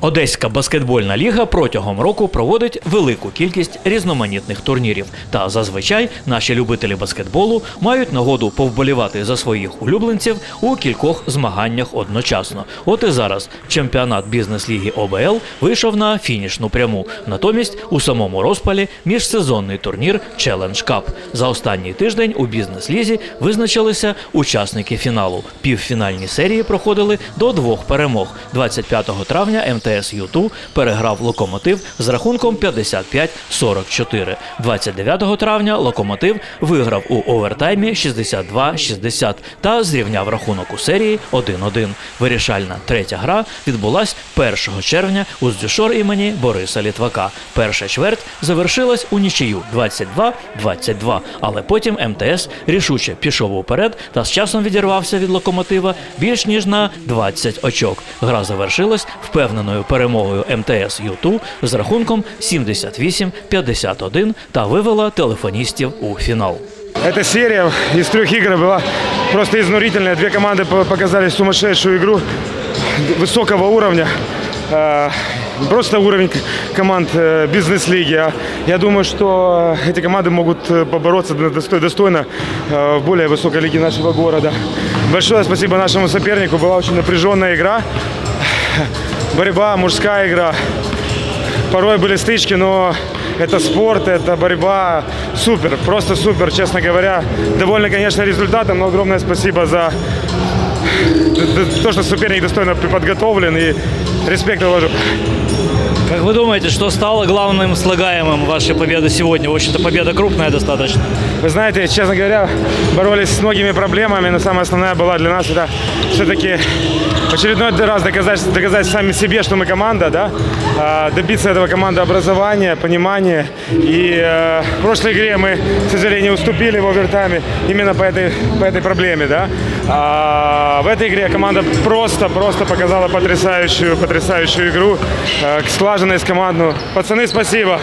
Одеська баскетбольна ліга протягом року проводить велику кількість різноманітних турнірів. Та зазвичай наші любителі баскетболу мають нагоду повболівати за своїх улюбленців у кількох змаганнях одночасно. От і зараз чемпіонат бізнес-ліги ОБЛ вийшов на фінішну пряму. Натомість у самому розпалі міжсезонний турнір Челендж Кап. За останній тиждень у бізнес-лізі визначилися учасники фіналу. Півфінальні серії проходили до двох перемог. 25 травня МТС Ю2 переграв локомотив з рахунком 55-44. 29 травня локомотив виграв у овертаймі 62-60 та зрівняв рахунок у серії 1-1. Вирішальна третя гра відбулась 1 червня у Здюшор імені Бориса Літвака. Перша чверть завершилась у нічию 22-22, але потім МТС рішуче пішов уперед та з часом відірвався від локомотива більш ніж на 20 очок. Гра завершилась впевненою перемогою МТС Ю2 з рахунком 78-51 та вивела телефоністів у фінал. Эта серия из трех игр была просто изнурительная. Две команды по- показали сумасшедшую игру высокого уровня. Э, Просто уровень к- команд э, бизнес-лиги. А Я думаю, что э, эти команды могут э, побороться до- достой- достойно э, в более высокой лиге нашего города. Большое спасибо нашему сопернику. Была очень напряженная игра. Борьба, мужская игра. Порой были стычки, но это спорт, это борьба. Супер, просто супер, честно говоря. Довольно, конечно, результатом, но огромное спасибо за то, что соперник достойно подготовлен и респект уважу. Как вы думаете, что стало главным слагаемым вашей победы сегодня? В общем-то, победа крупная достаточно. Вы знаете, честно говоря, боролись с многими проблемами, но самая основная была для нас это все-таки очередной раз доказать, доказать сами себе, что мы команда, да, А, добиться этого командообразования, понимания. И э, в прошлой игре мы, к сожалению, уступили в овертайме именно по этой, по этой проблеме, да. А в этой игре команда просто-просто показала потрясающую, потрясающую игру, э, слаженность команду. Пацаны, спасибо.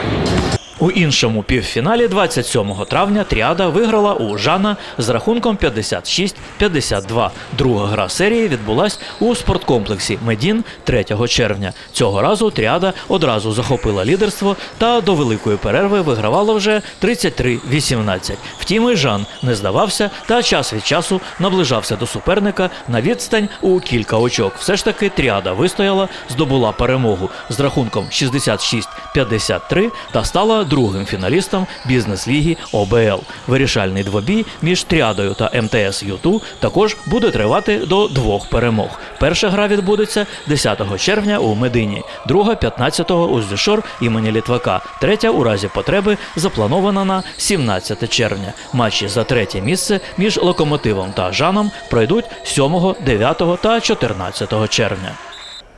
У іншому півфіналі 27 травня Тріада виграла у Жана з рахунком 56-52. Друга гра серії відбулась у спорткомплексі Медін 3 червня. Цього разу Тріада одразу захопила лідерство та до великої перерви вигравала вже 33-18. Втім, і Жан не здавався та час від часу наближався до суперника на відстань у кілька очок. Все ж таки Тріада вистояла, здобула перемогу з рахунком 66-53 та стала другим фіналістом бізнес-ліги ОБЛ. Вирішальний двобій між Тріадою та МТС Ю2 також буде тривати до двох перемог. Перша гра відбудеться 10 червня у Медині, друга 15-го у Здюшор імені Літвака, третя у разі потреби запланована на 17 червня. Матчі за третє місце між локомотивом та Жаном пройдуть 7, 9 та 14 червня.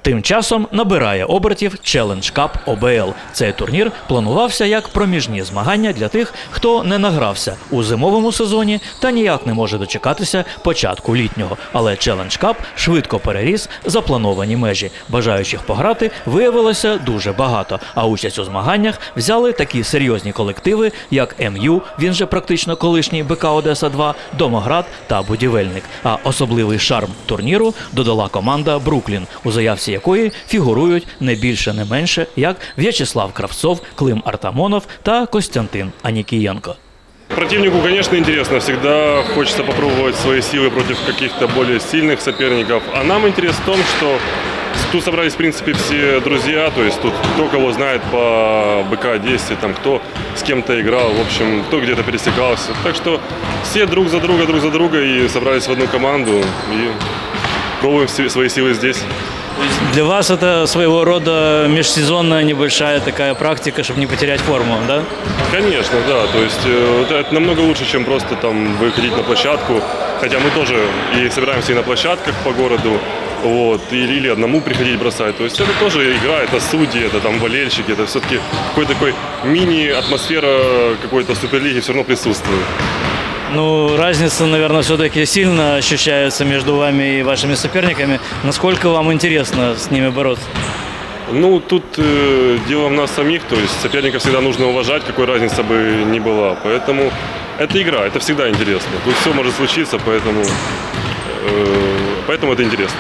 Тим часом набирає обертів Challenge Cup OBL. Цей турнір планувався як проміжні змагання для тих, хто не награвся у зимовому сезоні та ніяк не може дочекатися початку літнього. Але Challenge Cup швидко переріс заплановані межі. Бажаючих пограти виявилося дуже багато. А участь у змаганнях взяли такі серйозні колективи, як МЮ, він же практично колишній БК Одеса 2 Домоград та Будівельник. А особливий шарм турніру додала команда Бруклін, у заявці якої фігурують не більше, не менше, як В'ячеслав Кравцов, Клим Артамонов та Костянтин Анікієнко. Противнику, конечно, интересно. Всегда хочется попробовать свои силы против каких-то более сильных соперников. А нам интерес в том, что тут собрались, в принципе, все друзья. То есть тут кто кого знает по БК-10, там кто с кем-то играл, в общем, кто где-то пересекался. Так что все друг за друга, друг за друга и собрались в одну команду и пробуем все- свои силы здесь. Для вас это своего рода межсезонная небольшая такая практика, чтобы не потерять форму, да? Конечно, да. То есть э, это, намного лучше, чем просто там выходить на площадку. Хотя мы тоже и собираемся и на площадках по городу. Вот, или, или одному приходить бросать. То есть это тоже игра, это судьи, это там болельщики, это все-таки какой-то такой мини-атмосфера какой-то суперлиги все равно присутствует. Ну, разница, наверное, все-таки сильно ощущается между вами и вашими соперниками. Насколько вам интересно с ними бороться? Ну, тут э, дело в нас самих, то есть соперника всегда нужно уважать, какой разница бы ни была. Поэтому это игра, это всегда интересно. Тут все может случиться, поэтому, э, поэтому это интересно.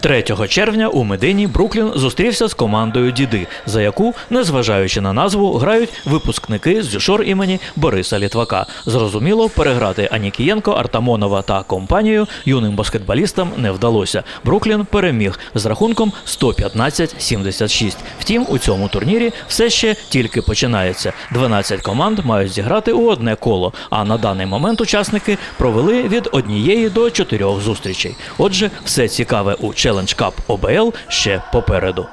3 червня у Медині Бруклін зустрівся з командою Діди, за яку, незважаючи на назву, грають випускники з дюшор імені Бориса Літвака. Зрозуміло, переграти Анікієнко, Артамонова та компанію юним баскетболістам не вдалося. Бруклін переміг з рахунком 115-76. Втім, у цьому турнірі все ще тільки починається. 12 команд мають зіграти у одне коло. А на даний момент учасники провели від однієї до чотирьох зустрічей. Отже, все цікаве у Challenge Cup ОБЛ ще попереду.